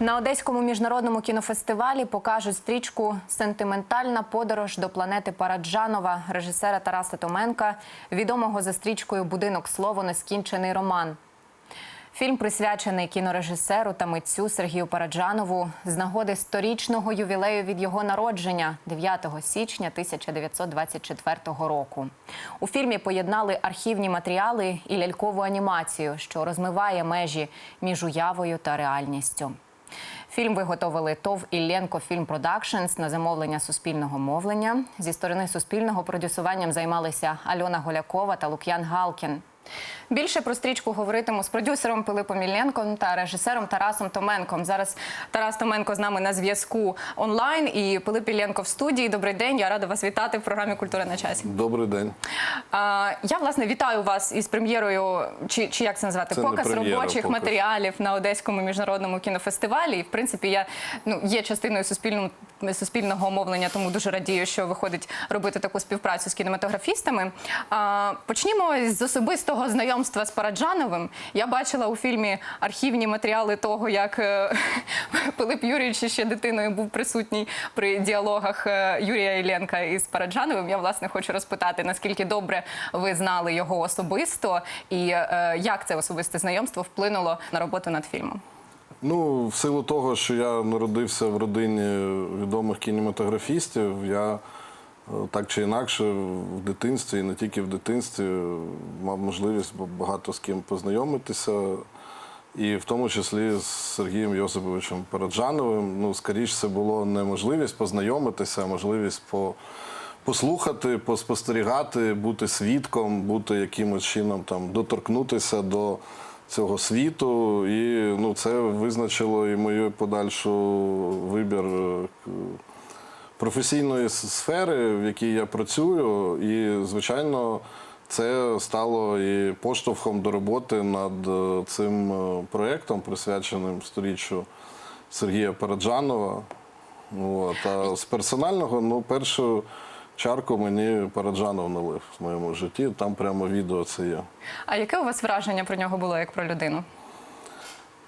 На Одеському міжнародному кінофестивалі покажуть стрічку Сентиментальна подорож до планети Параджанова режисера Тараса Томенка, відомого за стрічкою Будинок слово нескінчений роман. Фільм присвячений кінорежисеру та митцю Сергію Параджанову з нагоди сторічного ювілею від його народження 9 січня 1924 року. У фільмі поєднали архівні матеріали і лялькову анімацію, що розмиває межі між уявою та реальністю. Фільм виготовили ТОВ Ілленко Фільм Продакшнс на замовлення суспільного мовлення. Зі сторони суспільного продюсуванням займалися Альона Голякова та Лук'ян Галкін. Більше про стрічку говоритиму з продюсером Пилипом Ілленком та режисером Тарасом Томенком. Зараз Тарас Томенко з нами на зв'язку онлайн і Пилип Ілленко в студії. Добрий день. Я рада вас вітати в програмі Культура на часі. Добрий день. А, я власне вітаю вас із прем'єрою, чи, чи як це назвати, Це показ робочих показ. матеріалів на Одеському міжнародному кінофестивалі. І в принципі, я ну є частиною суспільного суспільного мовлення, тому дуже радію, що виходить робити таку співпрацю з кінематографістами. А, почнімо з особистого знайомства з Параджановим. Я бачила у фільмі архівні матеріали того, як е, Пилип Юрійович ще дитиною був присутній при діалогах е, Юрія Ілленка із Параджановим. Я власне хочу розпитати, наскільки добре ви знали його особисто, і е, як це особисте знайомство вплинуло на роботу над фільмом. Ну, в силу того, що я народився в родині відомих кінематографістів, я так чи інакше в дитинстві, і не тільки в дитинстві, мав можливість багато з ким познайомитися. І в тому числі з Сергієм Йосиповичем Параджановим. Ну, скоріш, це було не можливість познайомитися, а можливість по, послухати, поспостерігати, бути свідком, бути якимось чином там доторкнутися до цього світу. І ну, це визначило і мою подальшу вибір е, професійної сфери, в якій я працюю. І, звичайно, це стало і поштовхом до роботи над е, цим е, проєктом, присвяченим сторіччю Сергія Параджанова. От. А з персонального, ну, першу чарку мені Параджанов налив в моєму житті. Там прямо відео це є. А яке у вас враження про нього було як про людину?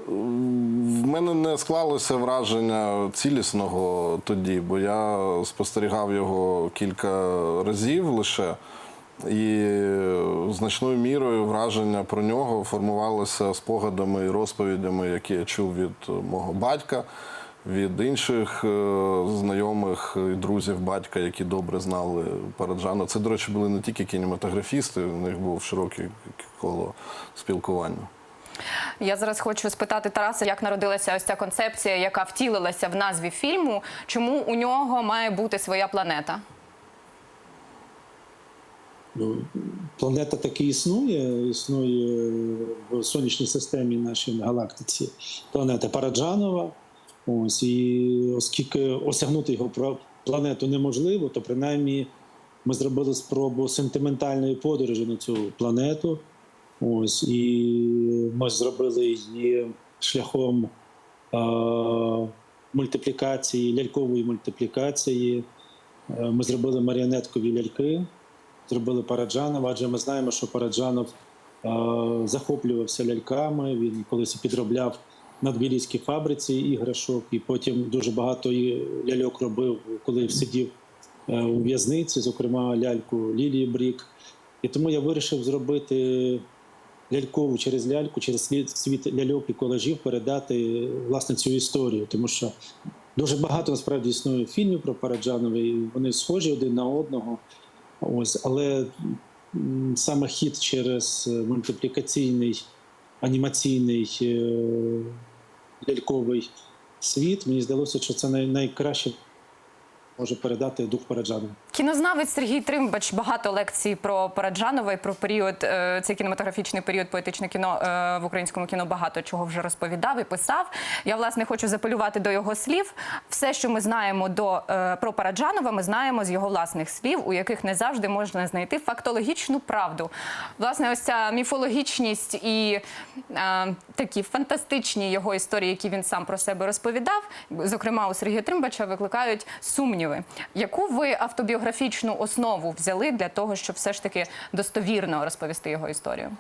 В мене не склалося враження цілісного тоді, бо я спостерігав його кілька разів лише. І значною мірою враження про нього формувалося спогадами і розповідями, які я чув від мого батька, від інших е, знайомих і друзів батька, які добре знали Параджана. Це, до речі, були не тільки кінематографісти, у них був широке коло спілкування. Я зараз хочу спитати Тараса, як народилася ось ця концепція, яка втілилася в назві фільму. Чому у нього має бути своя планета? Ну, планета таки існує, існує в сонячній системі нашій галактиці планета Параджанова. Ось, і оскільки осягнути його планету неможливо, то принаймні ми зробили спробу сентиментальної подорожі на цю планету. Ось, і ми зробили її шляхом е- мультиплікації, лялькової мультиплікації. Е, Ми зробили маріонеткові ляльки зробили Параджанова, адже ми знаємо, що Параджанов е, захоплювався ляльками. Він колись підробляв на Тбіліській фабриці іграшок, і потім дуже багато ляльок робив, коли сидів е, у в'язниці, зокрема ляльку Лілії Брік. І тому я вирішив зробити лялькову через ляльку, через світ ляльок і колажів передати власне цю історію, тому що дуже багато насправді існує фільмів про Параджанова, і вони схожі один на одного. Ось, але саме хід через мультиплікаційний анімаційний е, ляльковий світ, мені здалося, що це найкраще може передати дух Параджанова. Кінознавець Сергій Тримбач багато лекцій про Параджанова і про період е, цей кінематографічний період поетичне кіно е, в українському кіно багато чого вже розповідав і писав. Я власне хочу запелювати до його слів. Все, що ми знаємо до е, про Параджанова, ми знаємо з його власних слів, у яких не завжди можна знайти фактологічну правду. Власне, ось ця міфологічність і е, такі фантастичні його історії, які він сам про себе розповідав, зокрема у Сергія Тримбача, викликають сумніви. Яку ви автобіографію біографічну основу взяли для того, щоб все ж таки достовірно розповісти його історію?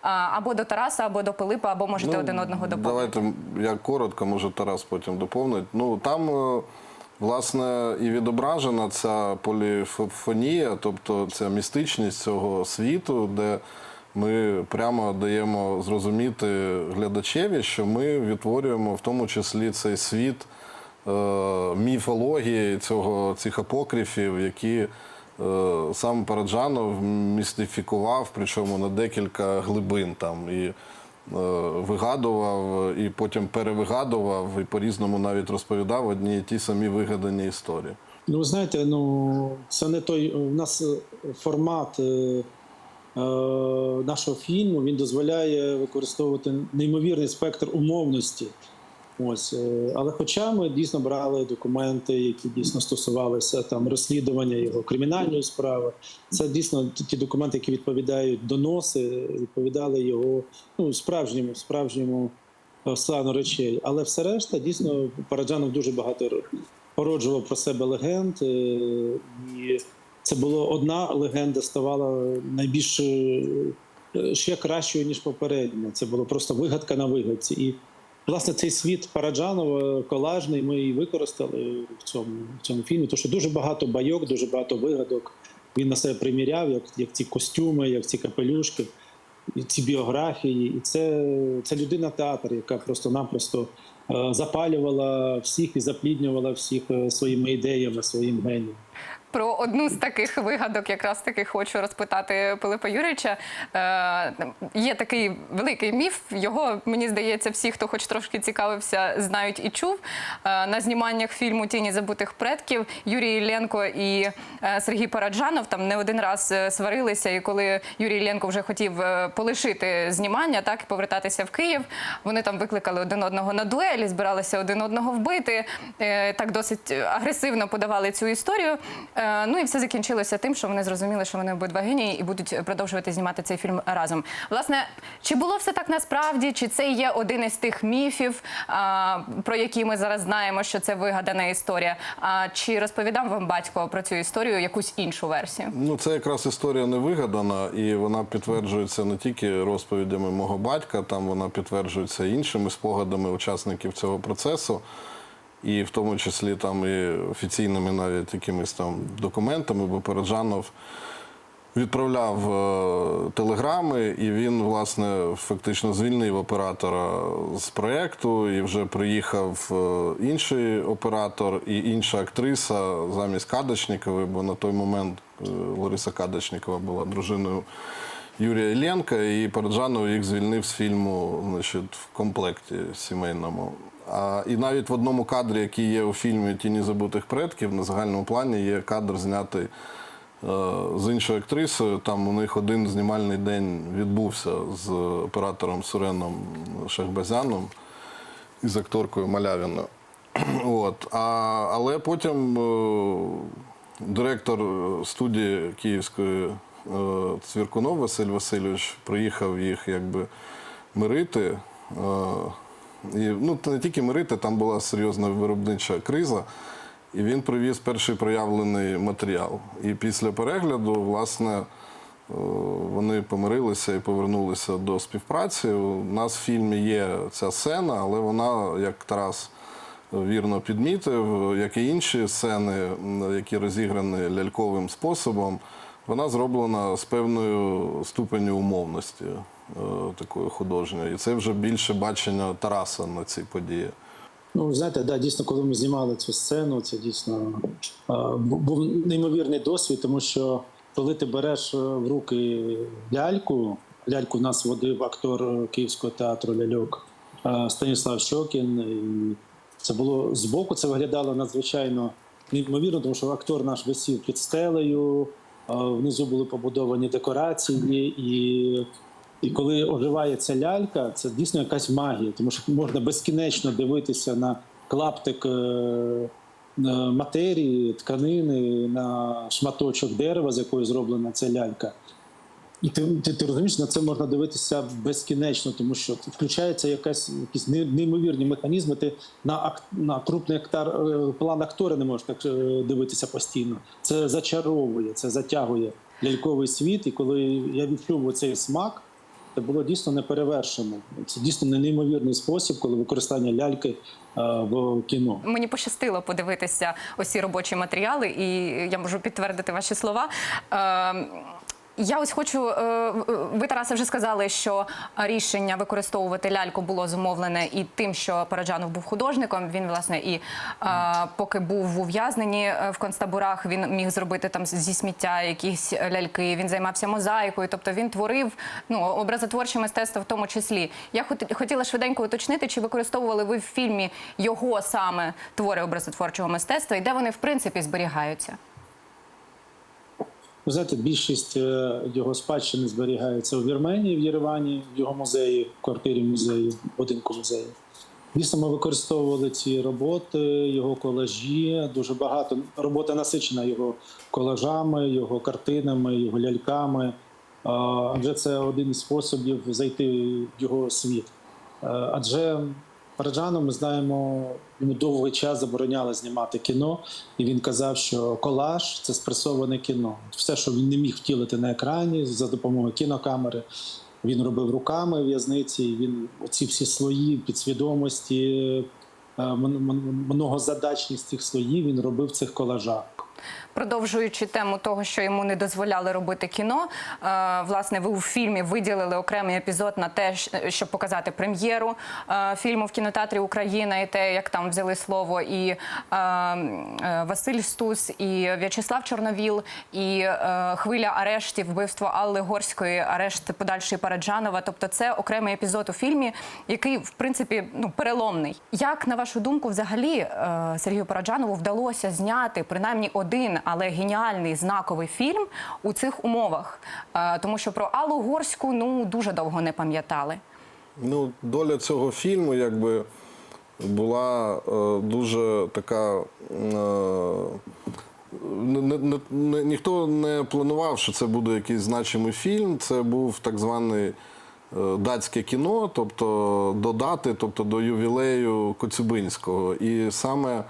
Або до Тараса, або до Пилипа, або можете один одного доповнити. Давайте я коротко, може Тарас потім доповнить. Ну там, е, власне, і відображена ця поліфонія, тобто ця містичність цього світу, де ми прямо даємо зрозуміти глядачеві, що ми відтворюємо в тому числі цей світ міфології цього, цих апокрифів, які е, сам Параджанов містифікував, причому на декілька глибин там і е, вигадував, і потім перевигадував, і по-різному навіть розповідав одні і ті самі вигадані історії. Ну, ви знаєте, ну це не той. У нас е, формат е, е, нашого фільму він дозволяє використовувати неймовірний спектр умовності. Ось, е, але хоча ми дійсно брали документи, які дійсно стосувалися там розслідування його кримінальної справи, це дійсно ті документи, які відповідають доноси, відповідали його ну справжньому справжньому е, стану речей. Але все решта дійсно Параджанов дуже багато породжував про себе легенд, е, і це було одна легенда ставала найбільш ще кращою ніж попередня. Це було просто вигадка на вигадці. І власне цей світ Параджанова колажний ми і використали в цьому, в цьому фільмі. Тому що дуже багато байок, дуже багато вигадок. Він на себе приміряв, як, як ці костюми, як ці капелюшки, і ці біографії. І це, це людина театр, яка просто-напросто е, запалювала всіх і запліднювала всіх е, своїми ідеями, своїм генієм. Про одну з таких вигадок, якраз таки хочу розпитати Пилипа Юрійовича. Е, є такий великий міф. Його мені здається, всі, хто хоч трошки цікавився, знають і чув. Е, на зніманнях фільму Тіні забутих предків Юрій Ілленко і е, Сергій Параджанов там не один раз е, сварилися. І коли Юрій Ілленко вже хотів е, полишити знімання, так і повертатися в Київ, вони там викликали один одного на дуелі, збиралися один одного вбити. Е, так досить агресивно подавали цю історію. Е, Ну і все закінчилося тим, що вони зрозуміли, що вони обидва генії і будуть продовжувати знімати цей фільм разом. Власне, чи було все так насправді? Чи це є один із тих міфів, про які ми зараз знаємо, що це вигадана історія? Чи розповідав вам батько про цю історію якусь іншу версію? Ну, це якраз історія не вигадана, і вона підтверджується не тільки розповідями мого батька, там вона підтверджується іншими спогадами учасників цього процесу, і в тому числі там і офіційними навіть якимись там документами, бо Параджанов відправляв е, телеграми, і він, власне, фактично звільнив оператора з проєкту, і вже приїхав е, інший оператор і інша актриса замість Кадочникової, бо на той момент е, Лариса Кадочникова була дружиною Юрія Іллєнка, і Параджанов їх звільнив з фільму значить, в комплекті сімейному. А, і навіть в одному кадрі, який є у фільмі Тіні забутих предків, на загальному плані є кадр знятий е, з іншою актрисою. Там у них один знімальний день відбувся з оператором Суреном Шахбазяном і з акторкою Малявіною. От. А, але потім е, директор студії Київської е, Цвіркунов Василь Васильович приїхав їх якби мирити. Е, і, ну, не тільки мирити, там була серйозна виробнича криза. І він привіз перший проявлений матеріал. І після перегляду, власне, е, вони помирилися і повернулися до співпраці. У нас в фільмі є ця сцена, але вона, як Тарас вірно підмітив, як і інші сцени, які розіграні ляльковим способом, вона зроблена з певною ступеню умовності е, такої художньої. І це вже більше бачення Тараса на ці події. Ну, знаєте, да, дійсно, коли ми знімали цю сцену, це дійсно е, був неймовірний досвід, тому що коли ти береш е, в руки ляльку, ляльку в нас водив актор Київського театру ляльок Станіслав Щокін. І це було збоку, це виглядало надзвичайно неймовірно, тому що актор наш висів під стелею, внизу були побудовані декорації і. І коли оживає ця лялька, це дійсно якась магія, тому що можна безкінечно дивитися на клаптик е, матерії, тканини, на шматочок дерева, з якої зроблена ця лялька. І ти, ти, ти розумієш, на це можна дивитися безкінечно, тому що включається якась якісь неймовірні механізми. Ти на на крупний актар, е, план актора не можеш так е, дивитися постійно. Це зачаровує, це затягує ляльковий світ. І коли я відчув цей смак, було дійсно неперевершено. Це дійсно не неймовірний спосіб, коли використання ляльки е, в кіно. Мені пощастило подивитися усі робочі матеріали, і я можу підтвердити ваші слова. Я ось хочу. е, Ви, Тарасе, вже сказали, що рішення використовувати ляльку було зумовлене і тим, що Параджанов був художником. Він, власне, і е, поки був в ув'язненні е, в концтаборах, він міг зробити там зі сміття якісь ляльки. Він займався мозаїкою, тобто він творив ну, образотворче мистецтво в тому числі. Я хот- хотіла швиденько уточнити, чи використовували ви в фільмі його саме твори образотворчого мистецтва, і де вони в принципі зберігаються? Ви знаєте, більшість е, його спадщини зберігається у Вірменії, в Єревані, в його музеї, в квартирі музею, будинку музею. Дійсно, ми використовували ці роботи, його колажі. Дуже багато робота насичена його колажами, його картинами, його ляльками. Адже це один із способів зайти в його світ. Е, Адже Параджану, ми знаємо, йому довгий час забороняли знімати кіно, і він казав, що колаж це спресоване кіно. Все, що він не міг втілити на екрані за допомогою кінокамери, він робив руками в'язниці. і Він оці всі слої підсвідомості, е, многозадачність цих слоїв він робив в цих колажах. Продовжуючи тему того, що йому не дозволяли робити кіно, е, власне, ви у фільмі виділили окремий епізод на те, щоб показати прем'єру е, фільму в кінотеатрі Україна і те, як там взяли слово і е, Василь Стус, і В'ячеслав Чорновіл, і хвиля арештів, вбивство Алли Горської, арешт подальший Параджанова. Тобто, це окремий епізод у фільмі, який в принципі ну переломний. Як на вашу думку, взагалі Сергію Параджанову вдалося зняти принаймні один, але геніальний знаковий фільм у цих умовах? Е, Тому що про Аллу Горську ну дуже довго не пам'ятали. Ну, доля цього фільму якби була е, дуже така. Е, не, не, не, ніхто не планував, що це буде якийсь значимий фільм. Це був так званий е, датське кіно, тобто до дати, тобто до ювілею Коцюбинського. І саме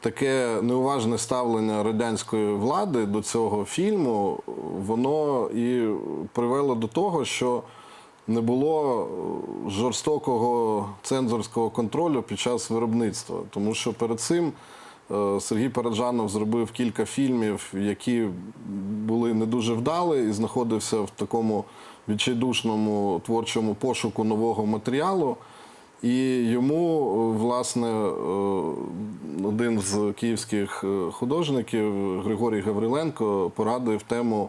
таке неуважне ставлення радянської влади до цього фільму, воно і привело до того, що не було е, жорстокого цензорського контролю під час виробництва. Тому що перед цим е, Сергій Параджанов зробив кілька фільмів, які були не дуже вдалі, і знаходився в такому відчайдушному творчому пошуку нового матеріалу. І йому, е, власне, е, один з київських е, художників Григорій Гавриленко порадив тему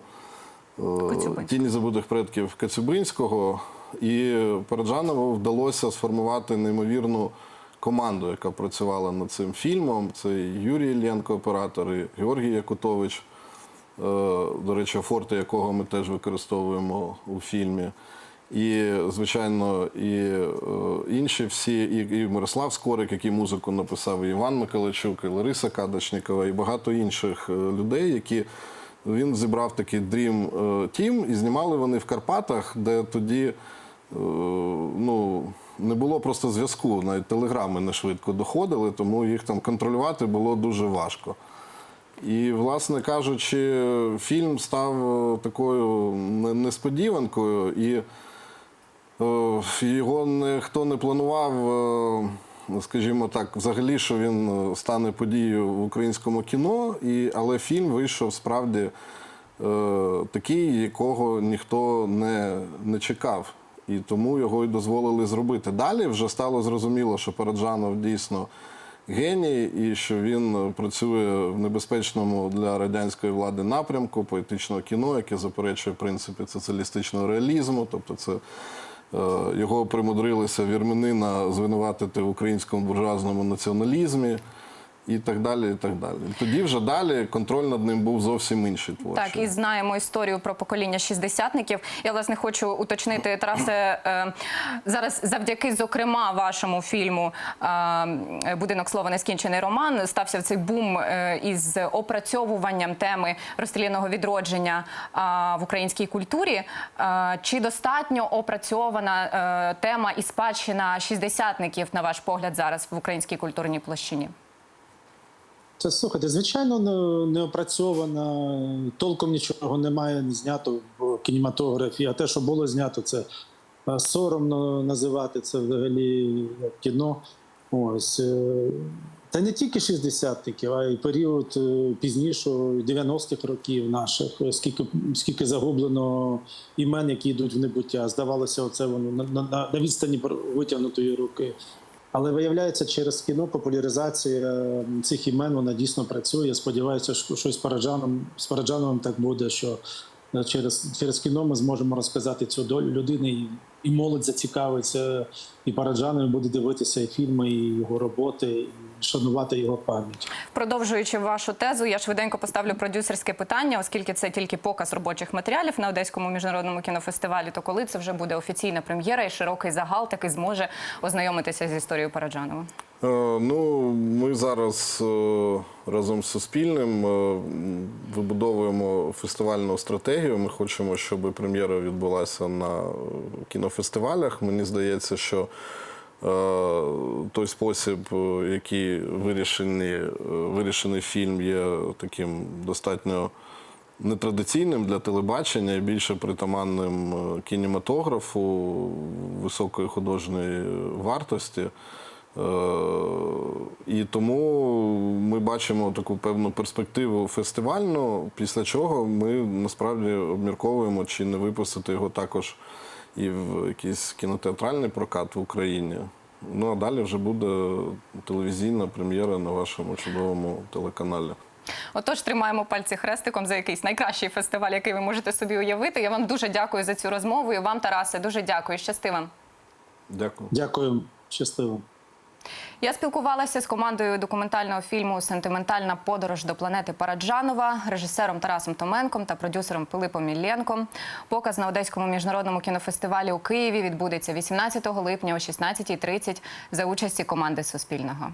Тіні забутих предків Кацюбинського. І Параджанову вдалося сформувати неймовірну команду, яка працювала над цим фільмом. Це Юрій Іллєнко, оператор, і Георгій Якутович, до речі, форти якого ми теж використовуємо у фільмі. І, звичайно, і е, інші всі, і, і Мирослав Скорик, який музику написав, і Іван Миколайчук, і Лариса Кадочникова, і багато інших е, людей, які він зібрав такий Dream е, Team, і знімали вони в Карпатах, де тоді ну, не було просто зв'язку, навіть телеграми не швидко доходили, тому їх там контролювати було дуже важко. І, власне кажучи, фільм став такою несподіванкою, і його ніхто не планував, е, скажімо так, взагалі, що він е, стане подією в українському кіно, і, але фільм вийшов справді е, такий, якого ніхто не, не чекав. І тому його і дозволили зробити. Далі вже стало зрозуміло, що Параджанов дійсно геній, і що він працює в небезпечному для радянської влади напрямку поетичного кіно, яке заперечує принципи соціалістичного реалізму. Тобто, це його примудрилися вірменина звинуватити в українському буржуазному націоналізмі. І так далі. І так далі. Тоді вже далі контроль над ним був зовсім інший творчий. Так, і знаємо історію про покоління шістдесятників. Я власне хочу уточнити Тарасе е, зараз, завдяки зокрема вашому фільму е, Будинок слова нескінчений роман стався цей бум е, із опрацьовуванням теми розстріляного відродження в українській культурі. Чи достатньо опрацьована тема і спадщина шістдесятників, на ваш погляд, зараз в українській культурній площині? Це слухайте, звичайно, не, опрацьовано, толком нічого немає не знято в кінематографі. А те, що було знято, це е, соромно називати це взагалі кіно. Ось. е, Та не тільки шістдесятників, а й період е, пізнішого 90-х років наших, скільки, скільки загублено імен, які йдуть в небуття. Здавалося, оце воно на, на- на відстані витягнутої руки. Але виявляється, через кіно популяризація цих імен вона дійсно працює. Сподіваюся, що з Параджаном з Параджановим так буде, що е, через, через кіно ми зможемо розказати цю долю людини, і, і молодь зацікавиться, і Параджанов буде дивитися і фільми, і його роботи, і шанувати його пам'ять. Продовжуючи вашу тезу, я швиденько поставлю продюсерське питання, оскільки це тільки показ робочих матеріалів на Одеському міжнародному кінофестивалі. То коли це вже буде офіційна прем'єра і широкий загал таки зможе ознайомитися з історією Параджанова? Е, Ну, ми зараз е, разом з Суспільним е, вибудовуємо фестивальну стратегію. Ми хочемо, щоб прем'єра відбулася на кінофестивалях. Мені здається, що той спосіб, який вирішений, вирішений фільм, є таким достатньо нетрадиційним для телебачення і більше притаманним кінематографу високої художньої вартості. Е, І тому ми бачимо таку певну перспективу фестивальну, після чого ми насправді обмірковуємо, чи не випустити його також і в якийсь кінотеатральний прокат в Україні. Ну а далі вже буде телевізійна прем'єра на вашому чудовому телеканалі. Отож, тримаємо пальці хрестиком за якийсь найкращий фестиваль, який ви можете собі уявити. Я вам дуже дякую за цю розмову. І вам, Тарасе, дуже дякую. Щасти вам. Дякую. Дякую, щасливо. Я спілкувалася з командою документального фільму Сентиментальна подорож до планети Параджанова, режисером Тарасом Томенком та продюсером Пилипом Ілленком. Показ на Одеському міжнародному кінофестивалі у Києві відбудеться 18 липня о 16.30 за участі команди Суспільного.